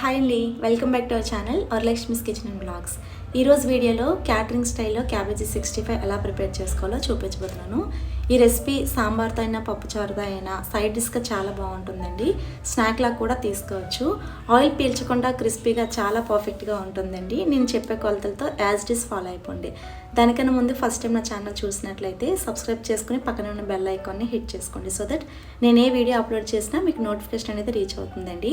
Hi అండి welcome back to our channel Varalakshmi's kitchen and blogs ఈరోజు వీడియోలో catering స్టైల్లో క్యాబేజీ సిక్స్టీ ఫైవ్ ఎలా ప్రిపేర్ చేసుకోవాలో చూపించబోతున్నాను. ఈ రెసిపీ సాంబార్తో అయినా పప్పుచారుతో అయినా సైడ్ డిష్గా చాలా బాగుంటుందండి. స్నాక్లా కూడా తీసుకోవచ్చు. ఆయిల్ పీల్చకుండా క్రిస్పీగా చాలా పర్ఫెక్ట్గా ఉంటుందండి. నేను చెప్పే కొలతలతో యాజ్ డిస్ ఫాలో అయిపోండి. దానికన్నా ముందు ఫస్ట్ టైం నా ఛానల్ చూసినట్లయితే సబ్స్క్రైబ్ చేసుకుని పక్కన ఉన్న బెల్ ఐకాన్ని హిట్ చేసుకోండి. సో దట్ నేను ఏ వీడియో అప్లోడ్ చేసినా మీకు నోటిఫికేషన్ అనేది రీచ్ అవుతుందండి.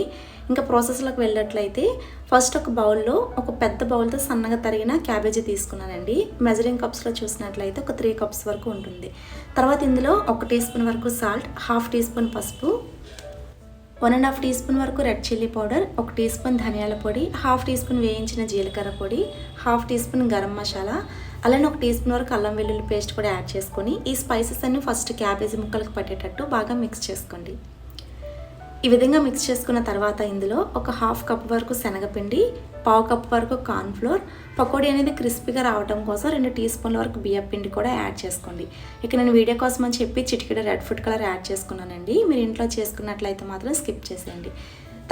ఇంకా ప్రాసెస్లోకి వెళ్ళినట్లయితే ఫస్ట్ ఒక బౌల్లో ఒక పెద్ద బౌల్తో సన్నగా తరిగిన క్యాబేజీ తీసుకున్నానండి. మెజరింగ్ కప్స్లో చూసినట్లయితే ఒక త్రీ కప్స్ వరకు ఉంటుంది. తర్వాత తర్వాత ఇందులో ఒక టీ స్పూన్ వరకు సాల్ట్ హాఫ్ టీ స్పూన్ పసుపు one and half teaspoon వరకు రెడ్ చిల్లీ పౌడర్ ఒక టీ స్పూన్ ధనియాల పొడి హాఫ్ టీ స్పూన్ వేయించిన జీలకర్ర పొడి half teaspoon garam masala అలానే ఒక టీ స్పూన్ వరకు అల్లం వెల్లుల్లి పేస్ట్ కూడా యాడ్ చేసుకొని ఈ స్పైసెస్ అన్ని ఫస్ట్ క్యాబేజీ ముక్కలకు పట్టేటట్టు బాగా మిక్స్ చేసుకోండి. ఈ విధంగా మిక్స్ చేసుకున్న తర్వాత ఇందులో ఒక హాఫ్ కప్ వరకు శనగపిండి పావు కప్ వరకు కార్న్ఫ్లోర్ పకోడీ అనేది క్రిస్పీగా రావడం కోసం రెండు టీ స్పూన్ల వరకు బియ్యం పిండి కూడా యాడ్ చేసుకోండి. ఇక నేను వీడియో కోసం అని చెప్పి చిటికెడ రెడ్ ఫుడ్ కలర్ యాడ్ చేసుకున్నానండి. మీరు ఇంట్లో చేసుకున్నట్లయితే మాత్రం స్కిప్ చేసేయండి.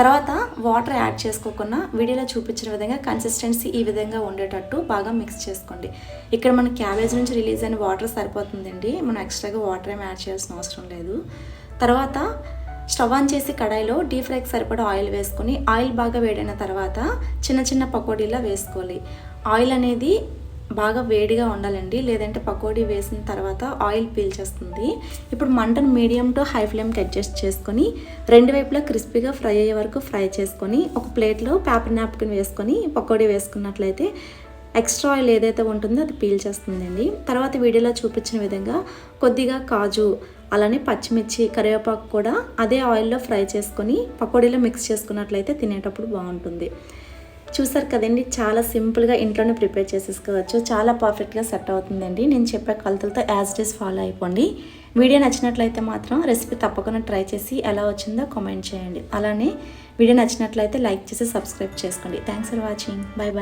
తర్వాత వాటర్ యాడ్ చేసుకోకుండా వీడియోలో చూపించిన విధంగా కన్సిస్టెన్సీ ఈ విధంగా ఉండేటట్టు బాగా మిక్స్ చేసుకోండి. ఇక్కడ మన క్యాబేజ్ నుంచి రిలీజ్ అయిన వాటర్ సరిపోతుందండి. మనం ఎక్స్ట్రాగా వాటర్ ఏం యాడ్ చేయాల్సిన అవసరం లేదు. తర్వాత స్టవ్ ఆన్ చేసి కడాయిలో డీప్ ఫ్రైకి సరిపడా ఆయిల్ వేసుకొని ఆయిల్ బాగా వేడైన తర్వాత చిన్న చిన్న పకోడీలా వేసుకోవాలి. ఆయిల్ అనేది బాగా వేడిగా ఉండాలండి. లేదంటే పకోడీ వేసిన తర్వాత ఆయిల్ పీల్చేస్తుంది. ఇప్పుడు మంటను మీడియం టు హై ఫ్లేమ్కి అడ్జస్ట్ చేసుకొని రెండు వైపులా క్రిస్పీగా ఫ్రై అయ్యే వరకు ఫ్రై చేసుకొని ఒక ప్లేట్లో పేపర్ నాప్కిన్ వేసుకొని పకోడీ వేసుకున్నట్లయితే ఎక్స్ట్రా ఆయిల్ ఏదైతే ఉంటుందో అది పీల్చేస్తుందండి. తర్వాత వీడియోలో చూపించిన విధంగా కొద్దిగా కాజు అలానే పచ్చిమిర్చి కరివేపాకు కూడా అదే ఆయిల్లో ఫ్రై చేసుకొని పకోడీలో మిక్స్ చేసుకున్నట్లయితే తినేటప్పుడు బాగుంటుంది. చూసారు కదండి చాలా సింపుల్గా ఇంట్లోనే ప్రిపేర్ చేసేసుకోవచ్చు. చాలా పర్ఫెక్ట్గా సెట్ అవుతుందండి. నేను చెప్పే కొలతలతో యాజ్ డేస్ ఫాలో అయిపోండి. వీడియో నచ్చినట్లయితే మాత్రం రెసిపీ తప్పకుండా ట్రై చేసి ఎలా వచ్చిందో కామెంట్ చేయండి. అలానే వీడియో నచ్చినట్లయితే లైక్ చేసి సబ్స్క్రైబ్ చేసుకోండి. Thanks for watching. Bye bye.